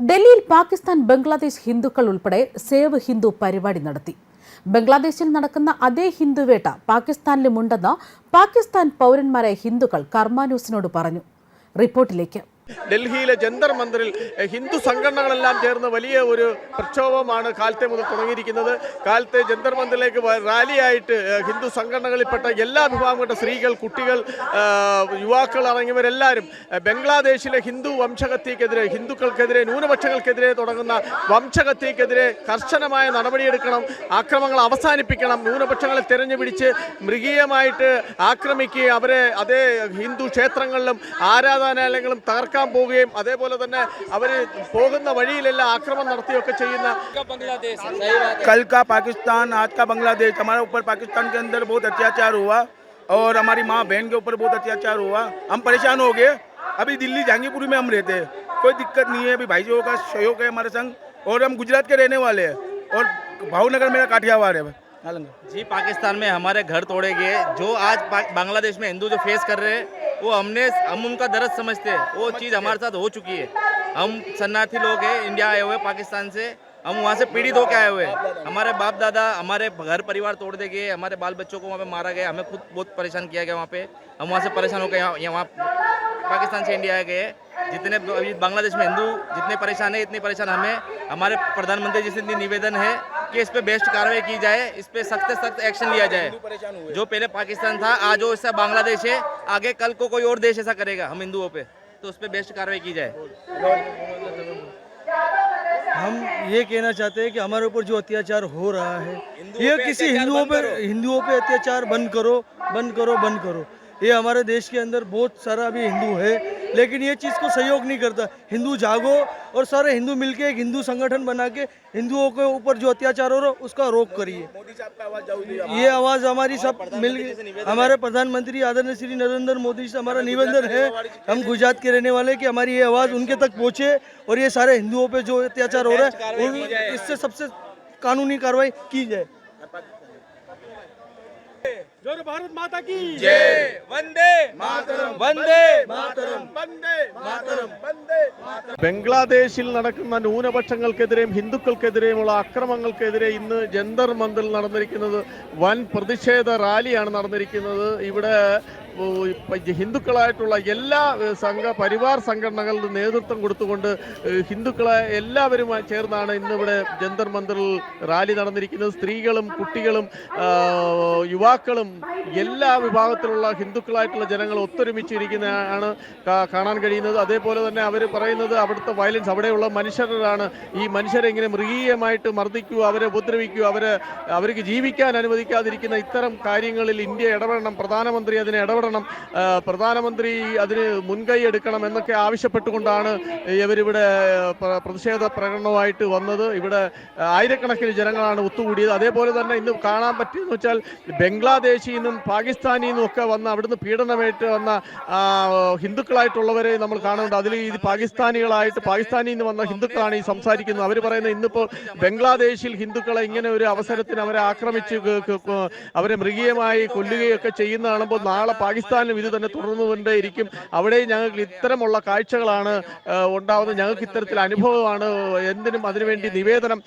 ഡൽഹിയിൽ പാകിസ്ഥാൻ ബംഗ്ലാദേശ് ഹിന്ദുക്കൾ ഉൾപ്പെടെ സേവ് ഹിന്ദു പരിപാടി നടത്തി. ബംഗ്ലാദേശിൽ നടക്കുന്ന അതേ ഹിന്ദുവേട്ട പാകിസ്ഥാനിലുമുണ്ടെന്ന് പാകിസ്ഥാൻ പൗരന്മാരായ ഹിന്ദുക്കൾ കർമാന്യൂസിനോട് പറഞ്ഞു. റിപ്പോർട്ടിലേക്ക്. ഡൽഹിയിലെ ജന്തർ മന്ദിറിൽ ഹിന്ദു സംഘടനകളെല്ലാം ചേർന്ന് വലിയ ഒരു പ്രക്ഷോഭമാണ് കാലത്തെ മുതൽ തുടങ്ങിയിരിക്കുന്നത്. കാലത്തെ ജന്തർ മന്ദിറിലേക്ക് റാലിയായിട്ട് ഹിന്ദു സംഘടനകളിൽപ്പെട്ട എല്ലാ വിഭാഗപ്പെട്ട സ്ത്രീകൾ കുട്ടികൾ യുവാക്കൾ അടങ്ങിയവരെല്ലാവരും ബംഗ്ലാദേശിലെ ഹിന്ദു വംശഹത്യക്കെതിരെ ഹിന്ദുക്കൾക്കെതിരെ ന്യൂനപക്ഷങ്ങൾക്കെതിരെ തുടങ്ങുന്ന വംശഹത്യക്കെതിരെ കർശനമായ നടപടിയെടുക്കണം ആക്രമങ്ങൾ അവസാനിപ്പിക്കണം ന്യൂനപക്ഷങ്ങളെ തെരഞ്ഞുപിടിച്ച് മൃഗീയമായിട്ട് ആക്രമിക്കുകയും അവരെ അതേ ഹിന്ദു ക്ഷേത്രങ്ങളിലും ആരാധനാലയങ്ങളും തകർക്കാൻ പോവുകയും അതേപോലെ തന്നെ അവർ പോകുന്ന വഴിയിലെല്ലാം ആക്രമണം നടത്തുകയൊക്കെ ചെയ്യുന്ന कल का पाकिस्तान आज का बांग्लादेश हमारे ऊपर पाकिस्तान के अंदर बहुत अत्याचार हुआ और हमारी माँ बहन के ऊपर बहुत अत्याचार हुआ हम परेशान हो गए अभी दिल्ली जहांगीरपुरी में हम रहते हैं कोई दिक्कत नहीं है अभी भाइयों का सहयोग है हमारे संग और हम गुजरात के रहने वाले हैं और भावनगर मेरा काठियावाड़ है नालंदा जी पाकिस्तान में हमारे घर तोड़े गए जो आज पा- बांग्लादेश में हिंदू जो फेस कर रहे हैं वो हमने, हम उनका दर्द समझते हैं। वो चीज़ हमारे साथ हो चुकी है। हम शरणार्थी लोग हैं, इंडिया आए हुए पाकिस्तान से। हम वहाँ से पीड़ित होकर आए हुए हैं। हमारे बाप दादा हमारे घर परिवार तोड़ दे गए, हमारे बाल बच्चों को वहाँ पे मारा गया, हमें खुद बहुत परेशान किया गया वहाँ पे। हम वहाँ से परेशान होकर यहाँ यहाँ पाकिस्तान से इंडिया आए गए। जितने अभी बांग्लादेश में हिंदू जितने परेशान है, इतने परेशान हमें। हमारे प्रधानमंत्री जी से निवेदन है कि इस पर बेस्ट कार्रवाई की जाए इस पे सख्त से सख्त एक्शन लिया जाए। जो पहले पाकिस्तान था आज वो इससे बांग्लादेश है आगे कल को कोई और देश ऐसा करेगा हम हिंदुओं पे। तो उस पर बेस्ट कार्रवाई की जाए। हम ये कहना चाहते हैं कि हमारे ऊपर जो अत्याचार हो रहा है ये किसी हिंदुओं पर हिंदुओं पे अत्याचार बंद करो बंद करो बंद करो। ये हमारे देश के अंदर बहुत सारा अभी हिंदू है लेकिन ये चीज़ को सहयोग नहीं करता। हिंदू जागो और सारे हिंदू मिलके एक हिंदू संगठन बना के हिंदुओं के ऊपर जो अत्याचार हो रहा है उसका रोक करिए। ये आवाज़ हमारी सब मिल हमारे प्रधानमंत्री आदरणीय श्री नरेंद्र मोदी से हमारा निवेदन है हम गुजरात के रहने वाले कि हमारी ये आवाज़ उनके तक पहुँचे और ये सारे हिंदुओं पर जो अत्याचार हो रहा है इससे सबसे कानूनी कार्रवाई की जाए। ബംഗ്ലാദേശിൽ നടക്കുന്ന ന്യൂനപക്ഷങ്ങൾക്കെതിരെയും ഹിന്ദുക്കൾക്കെതിരെയുമുള്ള ആക്രമണങ്ങൾക്കെതിരെ ഇന്ന് ജന്തർ മന്ദിൽ നടന്നിരിക്കുന്നത്. വൻ പ്രതിഷേധ റാലിയാണ് നടന്നിരിക്കുന്നത്. ഇവിടെ ഹിന്ദുക്കളായിട്ടുള്ള എല്ലാ സംഘ പരിവാർ സംഘടനകളുടെ നേതൃത്വം കൊടുത്തുകൊണ്ട് ഹിന്ദുക്കളെ എല്ലാവരും ചേർന്നാണ് ഇന്ന് ഇവിടെ ജന്തർ മന്ദിറിൽ റാലി നടന്നിരിക്കുന്നത്. സ്ത്രീകളും കുട്ടികളും യുവാക്കളും എല്ലാ വിഭാഗത്തിലുള്ള ഹിന്ദുക്കളായിട്ടുള്ള ജനങ്ങൾ ഒത്തൊരുമിച്ചിരിക്കുന്നതാണ് കാണാൻ കഴിയുന്നത്. അതേപോലെ തന്നെ അവർ പറയുന്നത് അവിടുത്തെ വയലൻസ് അവിടെയുള്ള മനുഷ്യരാണ്. ഈ മനുഷ്യരെ ഇങ്ങനെ മൃഗീയമായിട്ട് മർദ്ദിക്കുക അവരെ ഉപദ്രവിക്കുക അവരെ അവർക്ക് ജീവിക്കാൻ അനുവദിക്കാതിരിക്കുന്ന ഇത്തരം കാര്യങ്ങളിൽ ഇന്ത്യ ഇടപെടണം. പ്രധാനമന്ത്രി അതിനെ ഇടപെടണം. പ്രധാനമന്ത്രി അതിന് മുൻകൈ എടുക്കണം എന്നൊക്കെ ആവശ്യപ്പെട്ടുകൊണ്ടാണ് ഇവരിവിടെ പ്ര- പ്രതിഷേധ പ്രകടനവുമായിട്ട് വന്നത്. ഇവിടെ ആയിരക്കണക്കിന് ജനങ്ങളാണ് ഒത്തുകൂടിയത്. അതേപോലെ തന്നെ ഇന്ന് കാണാൻ പറ്റിയെന്ന് വെച്ചാൽ ബംഗ്ലാദേശിൽ നിന്നും പാകിസ്ഥാനിൽ നിന്നും ഒക്കെ വന്ന അവിടുന്ന് പീഡനമായിട്ട് വന്ന ഹിന്ദുക്കളായിട്ടുള്ളവരെ നമ്മൾ കാണുന്നുണ്ട്. അതിൽ ഈ പാകിസ്ഥാനികളായിട്ട് പാകിസ്ഥാനിൽ നിന്ന് വന്ന ഹിന്ദുക്കളാണ് ഈ സംസാരിക്കുന്നത്. അവർ പറയുന്നത് ഇന്നിപ്പോൾ ബംഗ്ലാദേശിൽ ഹിന്ദുക്കളെ ഇങ്ങനെ ഒരു അവസരത്തിന് അവരെ ആക്രമിച്ച് അവരെ മൃഗീയമായി കൊല്ലുകയൊക്കെ ചെയ്യുന്ന കാണുമ്പോൾ നാളെ പാകിസ്ഥാനിലും ഇത് തന്നെ തുടർന്നുകൊണ്ടേ ഇരിക്കും അവിടെ ഞങ്ങൾക്ക് ഇത്തരമുള്ള കാഴ്ചകളാണ് ഉണ്ടാവുന്നത്. ഞങ്ങൾക്ക് ഇത്തരത്തിൽ അനുഭവമാണ്. എന്തിനും അതിനുവേണ്ടി നിവേദനം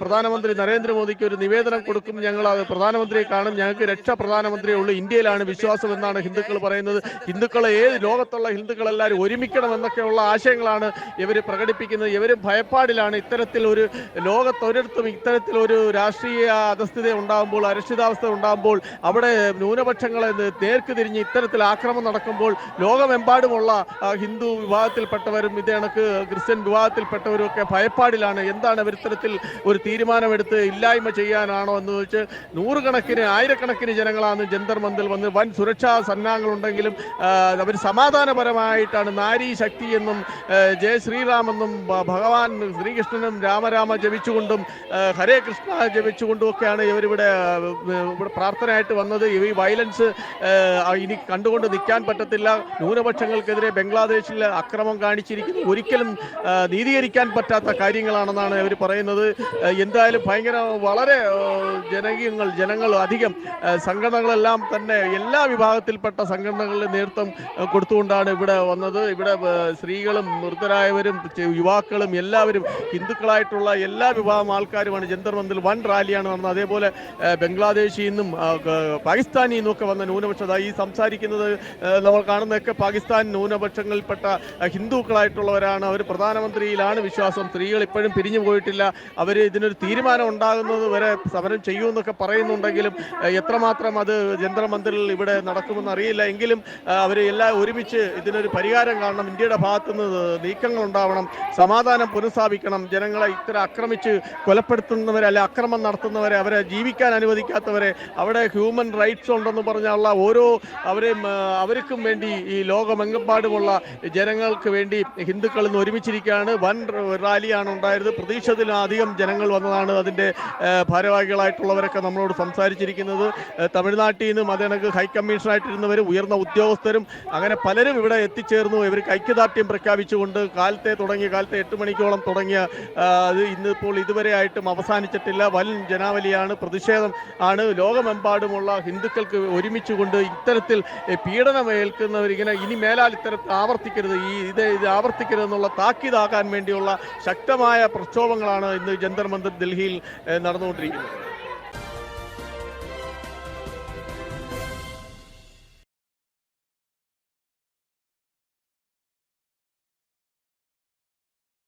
പ്രധാനമന്ത്രി നരേന്ദ്രമോദിക്ക് ഒരു നിവേദനം കൊടുക്കും. ഞങ്ങൾ പ്രധാനമന്ത്രിയെ കാണും. ഞങ്ങൾക്ക് രക്ഷ പ്രധാനമന്ത്രിയേ ഉള്ളൂ ഇന്ത്യയിലാണ് വിശ്വാസം എന്നാണ് ഹിന്ദുക്കൾ പറയുന്നത്. ഹിന്ദുക്കളെ ഏത് ലോകത്തുള്ള ഹിന്ദുക്കളെല്ലാവരും ഒരുമിക്കണം എന്നൊക്കെയുള്ള ആശയങ്ങളാണ് ഇവർ പ്രകടിപ്പിക്കുന്നത്. ഇവർ ഭയപ്പാടിലാണ് ഇത്തരത്തിൽ ഒരു ലോകത്തൊരിടത്തും ഇത്തരത്തിലൊരു രാഷ്ട്രീയ അധസ്ഥിത ഉണ്ടാകുമ്പോൾ അരക്ഷിതാവസ്ഥ ഉണ്ടാകുമ്പോൾ അവിടെ ന്യൂനപക്ഷങ്ങളെ നേർക്ക് തിരിഞ്ഞ് ഇത്തരത്തിൽ ആക്രമണം നടക്കുമ്പോൾ ലോകമെമ്പാടുമുള്ള ഹിന്ദു വിഭാഗത്തിൽപ്പെട്ടവരും ഇതേ കണക്ക് ക്രിസ്ത്യൻ വിഭാഗത്തിൽപ്പെട്ടവരും ഒക്കെ ഭയപ്പാടിലാണ്. എന്താണ് അവർ ഇത്തരത്തിൽ ഒരു തീരുമാനമെടുത്ത് ഇല്ലായ്മ ചെയ്യാനാണോ എന്ന് ചോദിച്ച് നൂറുകണക്കിന് ആയിരക്കണക്കിന് ജനങ്ങളാണ് ജന്തർ മന്ദിൽ വന്ന് വൻ സുരക്ഷാ സന്നാഹങ്ങളുണ്ടെങ്കിലും അവർ സമാധാനപരമായിട്ടാണ് നാരി ശക്തി എന്നും ജയ ശ്രീറാമെന്നും ഭഗവാൻ ശ്രീകൃഷ്ണനും രാമരാമ ജപിച്ചുകൊണ്ടും ഹരേ കൃഷ്ണ ജപിച്ചുകൊണ്ടും ഒക്കെയാണ് ഇവരിവിടെ ഇവിടെ പ്രാർത്ഥനയായിട്ട് വന്നത്. ഈ വയലൻസ് ഇനി കണ്ടുകൊണ്ട് നിൽക്കാൻ പറ്റത്തില്ല. ന്യൂനപക്ഷങ്ങൾക്കെതിരെ ബംഗ്ലാദേശിൽ അക്രമം കാണിച്ചിരിക്കുന്നു. ഒരിക്കലും നീതീകരിക്കാൻ പറ്റാത്ത കാര്യങ്ങളാണെന്നാണ് അവർ പറയുന്നത്. എന്തായാലും ഭയങ്കര വളരെ ജനകീയങ്ങൾ ജനങ്ങൾ അധികം ആ, സംഘടനകളെല്ലാം തന്നെ എല്ലാ വിഭാഗത്തിൽപ്പെട്ട സംഘടനകളുടെ നേതൃത്വം കൊടുത്തുകൊണ്ടാണ് ഇവിടെ വന്നത്. ഇവിടെ സ്ത്രീകളും വൃദ്ധരായവരും യുവാക്കളും എല്ലാവരും ഹിന്ദുക്കളായിട്ടുള്ള എല്ലാ വിഭാഗം ആൾക്കാരുമാണ്. ജന്തർ മന്ദിൽ വൻ റാലിയാണ് നടന്നത്. അതേപോലെ ബംഗ്ലാദേശിൽ നിന്നും പാകിസ്ഥാനിൽ നിന്നൊക്കെ വന്ന ന്യൂനപക്ഷത. ഈ സംസാരിക്കുന്നത് നമ്മൾ കാണുന്നതൊക്കെ പാകിസ്ഥാൻ ന്യൂനപക്ഷങ്ങളിൽപ്പെട്ട ഹിന്ദുക്കളായിട്ടുള്ളവരാണ്. അവർ പ്രധാനമന്ത്രിയിലാണ് വിശ്വാസം. സ്ത്രീകൾ ഇപ്പോഴും പിരിഞ്ഞു പോയിട്ടില്ല. അവർ ഇതിനൊരു തീരുമാനം ഉണ്ടാകുന്നത് വരെ സമരം ചെയ്യുമെന്നൊക്കെ പറയുന്നുണ്ടെങ്കിലും ആ, എത്രമാത്രം അത് ജനറൽ മന്ദിറിൽ ഇവിടെ നടക്കുമെന്ന് അറിയില്ല. എങ്കിലും അവർ എല്ലാം ഒരുമിച്ച് ഇതിനൊരു പരിഹാരം കാണണം. ഇന്ത്യയുടെ ഭാഗത്തു നിന്ന് നീക്കങ്ങൾ ഉണ്ടാവണം. സമാധാനം പുനഃസ്ഥാപിക്കണം. ജനങ്ങളെ ഇത്ര ആക്രമിച്ച് കൊലപ്പെടുത്തുന്നവരെ അല്ലെ അക്രമം നടത്തുന്നവരെ അവരെ ജീവിക്കാൻ അനുവദിക്കാത്തവരെ അവിടെ ഹ്യൂമൻ റൈറ്റ്സ് ഉണ്ടെന്ന് പറഞ്ഞുള്ള ഓരോ അവരെയും അവർക്കും വേണ്ടി ഈ ലോകമെങ്ങപ്പാടുമുള്ള ജനങ്ങൾക്ക് വേണ്ടി ഹിന്ദുക്കൾ ഇന്ന് ഒരുമിച്ചിരിക്കുകയാണ്. വൻ റാലിയാണ് ഉണ്ടായത്. പ്രതീക്ഷത്തിലധികം ജനങ്ങൾ വന്നതാണ് അതിന്റെ ഭാരവാഹികളായിട്ടുള്ളവരൊക്കെ നമ്മളോട് സംസാരിച്ചിരിക്കുന്നത്. ആ, തമിഴ്നാട്ടിൽ നിന്നും അതിനൊക്കെ ഹൈക്കമ്മീഷണറായിട്ടിരുന്നവർ ഉയർന്ന ഉദ്യോഗസ്ഥരും അങ്ങനെ പലരും ഇവിടെ എത്തിച്ചേർന്നു. ഇവർക്ക് ഐക്യദാർഢ്യം പ്രഖ്യാപിച്ചുകൊണ്ട് കാലത്തെ തുടങ്ങിയ കാലത്തെ എട്ട് മണിക്കോളം തുടങ്ങിയ ഇന്നിപ്പോൾ ഇതുവരെ ആയിട്ടും അവസാനിച്ചിട്ടില്ല. വൻ ജനാവലിയാണ് പ്രതിഷേധം ആണ്. ലോകമെമ്പാടുമുള്ള ഹിന്ദുക്കൾക്ക് ഒരുമിച്ചുകൊണ്ട് ഇത്തരത്തിൽ പീഡനം ഏൽക്കുന്നവരിങ്ങനെ ഇനി മേലാൽ ഇത്തരത്തിൽ ആവർത്തിക്കരുത്. ഈ ഇത് ഇത് ആവർത്തിക്കരുതെന്നുള്ള താക്കീതാക്കാൻ വേണ്ടിയുള്ള ശക്തമായ പ്രക്ഷോഭങ്ങളാണ് ഇന്ന് ജന്തർ മന്ദിർ ഡൽഹിയിൽ നടന്നുകൊണ്ടിരിക്കുന്നത്.